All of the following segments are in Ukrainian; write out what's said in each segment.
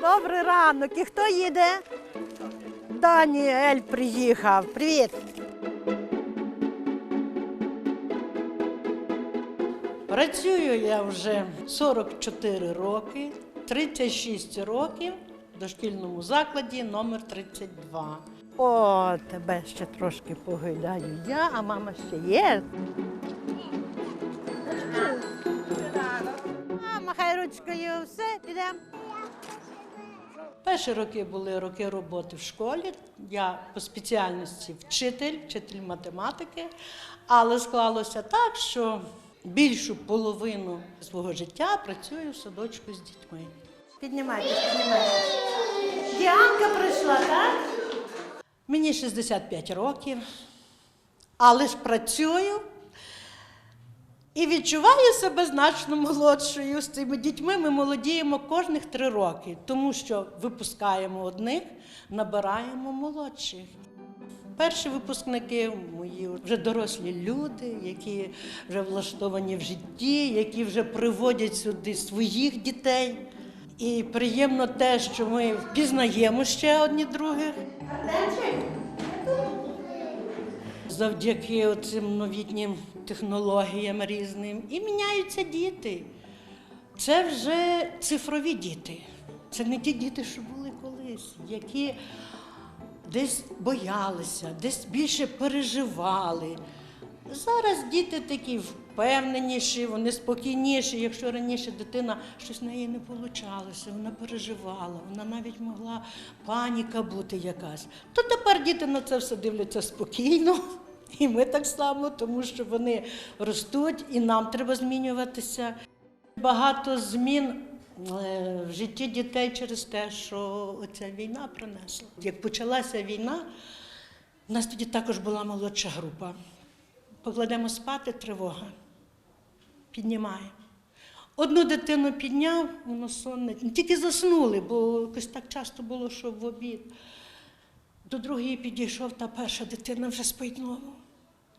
Добрий ранок. І хто їде? Даніель приїхав. Привіт. Працюю я вже 44 роки, 36 років в дошкільному закладі номер 32. О, тебе ще трошки погойдаю я, а мама ще є. А, махай ручкою, все, підемо. Перші роки були роки роботи в школі. Я по спеціальності вчитель, вчитель математики, але склалося так, що більшу половину свого життя працюю в садочку з дітьми. Піднімайтесь, піднімайтесь. Діанка прийшла, так? Мені 65 років, але ж працюю і відчуваю себе значно молодшою з цими дітьми. Ми молодіємо кожних три роки, тому що випускаємо одних, набираємо молодших. Перші випускники мої вже дорослі люди, які вже влаштовані в житті, які вже приводять сюди своїх дітей. І приємно те, що ми впізнаємо ще одні других. Завдяки цим новітнім технологіям різним. І міняються діти. Це вже цифрові діти. Це не ті діти, що були колись, які десь боялися, десь більше переживали. Зараз діти такі впевненіші, вони спокійніші. Якщо раніше дитина щось в неї не вийшло, вона переживала, вона навіть могла паніка бути якась. То тепер діти на це все дивляться спокійно. І ми так само, тому що вони ростуть, і нам треба змінюватися. Багато змін е, в житті дітей через те, що ця війна принесла. Як почалася війна, у нас тоді також була молодша група. Покладемо спати тривога. Піднімаємо. Одну дитину підняв, воно сонне. Тільки заснули, бо якось так часто було, що в обід. До другої підійшов, та перша дитина вже спить знову.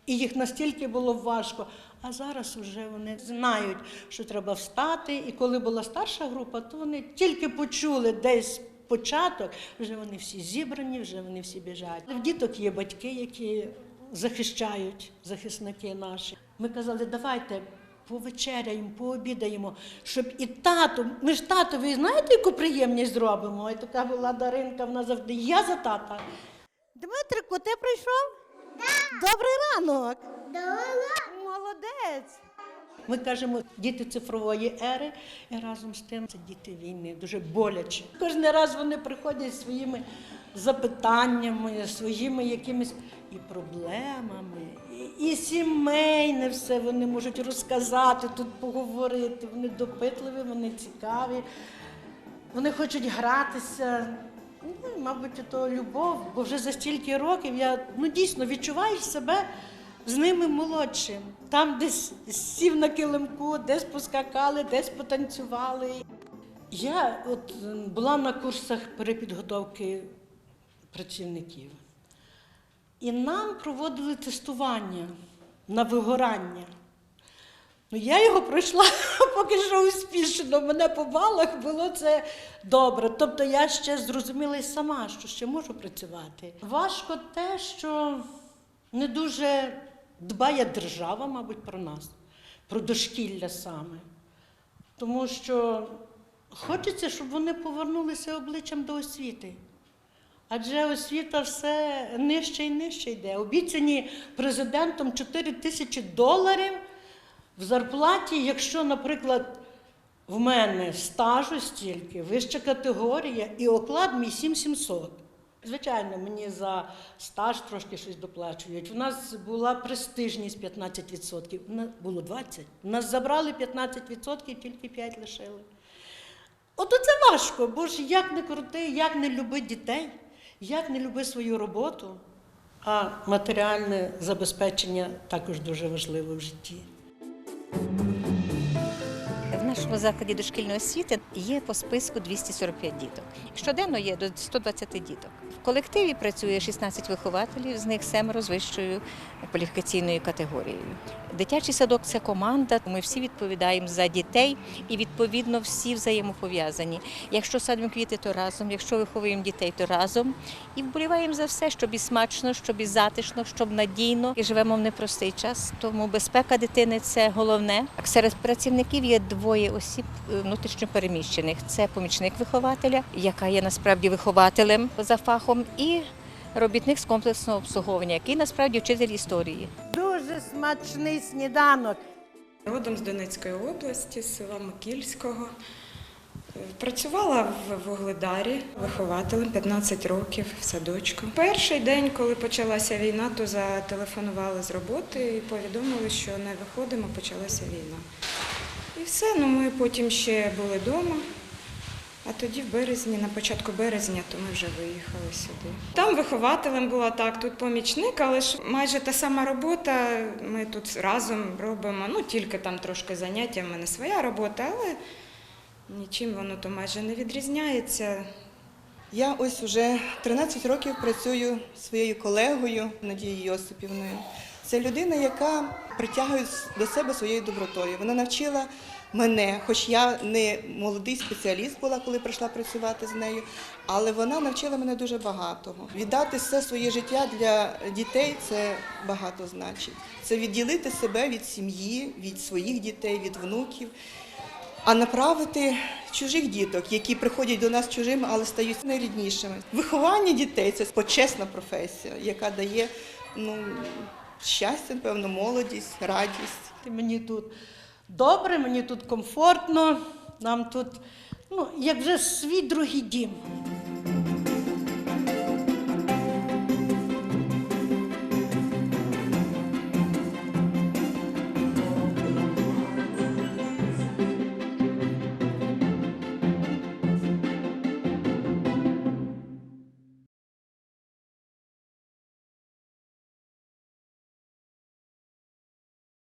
І їх настільки було важко. А зараз вже вони знають, що треба встати. І коли була старша група, то вони тільки почули десь початок, вже вони всі зібрані, вже вони всі біжать. В діток є батьки, які захищають захисники наші. Ми казали, давайте. Повечеряємо, пообідаємо, щоб і тато, ми ж татові, знаєте, яку приємність зробимо? І така була Даринка, вона завжди, я за тата. Дмитрику, ти прийшов? Добрий ранок. Молодець. Ми кажемо, діти цифрової ери, і разом з тим це діти війни, дуже боляче. Кожен раз вони приходять зі своїми запитаннями, своїми якимись і проблемами, і, сімейне все вони можуть розказати, тут поговорити. Вони допитливі, вони цікаві, вони хочуть гратися. Ну, мабуть, то любов, бо вже за стільки років я ну, дійсно відчуваю себе з ними молодшим. Там десь сів на килимку, десь поскакали, десь потанцювали. Я от була на курсах перепідготовки працівників. І нам проводили тестування на вигорання. Ну, я його пройшла поки що успішно. Мене по балах було це добре. Тобто я ще зрозуміла й сама, що ще можу працювати. Важко те, що не дуже дбає держава, мабуть, про нас, про дошкілля саме. Тому що хочеться, щоб вони повернулися обличчям до освіти. Адже освіта все нижче і нижче йде. Обіцяні президентом 4 тисячі доларів в зарплаті, якщо, наприклад, в мене стажу стільки, вища категорія і оклад мій 7700. Звичайно, мені за стаж трошки щось доплачують. У нас була престижність 15%, у нас було 20%. У нас забрали 15%, тільки 5 лишили. От це важко, бо ж як не крути, як не люби дітей, як не люби свою роботу. А матеріальне забезпечення також дуже важливе в житті. Нашому закладі дошкільної освіти є по списку 245 діток. Щоденно є до 120 діток. В колективі працює 16 вихователів, з них семеро з вищою кваліфікаційною категорією. Дитячий садок це команда. Ми всі відповідаємо за дітей і відповідно всі взаємопов'язані. Якщо садимо квіти, то разом, якщо виховуємо дітей, то разом. І вболіваємо за все, щоб і смачно, щоб і затишно, щоб надійно. І живемо в непростий час. Тому безпека дитини це головне. Серед працівників є двоє осіб е, внутрішньо переміщених. Це помічник вихователя, яка є насправді вихователем за фахом, і робітник з комплексного обслуговування, який насправді вчитель історії. Дуже смачний сніданок. Родом з Донецької області, з села Микільського. Працювала в Вугледарі вихователем 15 років в садочку. Перший день, коли почалася війна, то зателефонували з роботи і повідомили, що не виходимо, почалася війна. І все, ну ми потім ще були вдома. А тоді в березні, на початку березня, то ми вже виїхали сюди. Там вихователем була так, тут помічник, але ж майже та сама робота. Ми тут разом робимо. Ну тільки там трошки заняття, в мене своя робота, але нічим воно то майже не відрізняється. Я ось уже 13 років працюю своєю колегою Надією Йосипівною. Це людина, яка притягує до себе своєю добротою. Вона навчила мене, хоч я не молодий спеціаліст була, коли прийшла працювати з нею, але вона навчила мене дуже багатого. Віддати все своє життя для дітей це багато значить. Це відділити себе від сім'ї, від своїх дітей, від внуків а направити чужих діток, які приходять до нас чужими, але стають найріднішими. Виховання дітей це почесна професія, яка дає ну, щастя, напевно, молодість, радість. Мені тут добре, мені тут комфортно, нам тут, ну, як вже свій другий дім.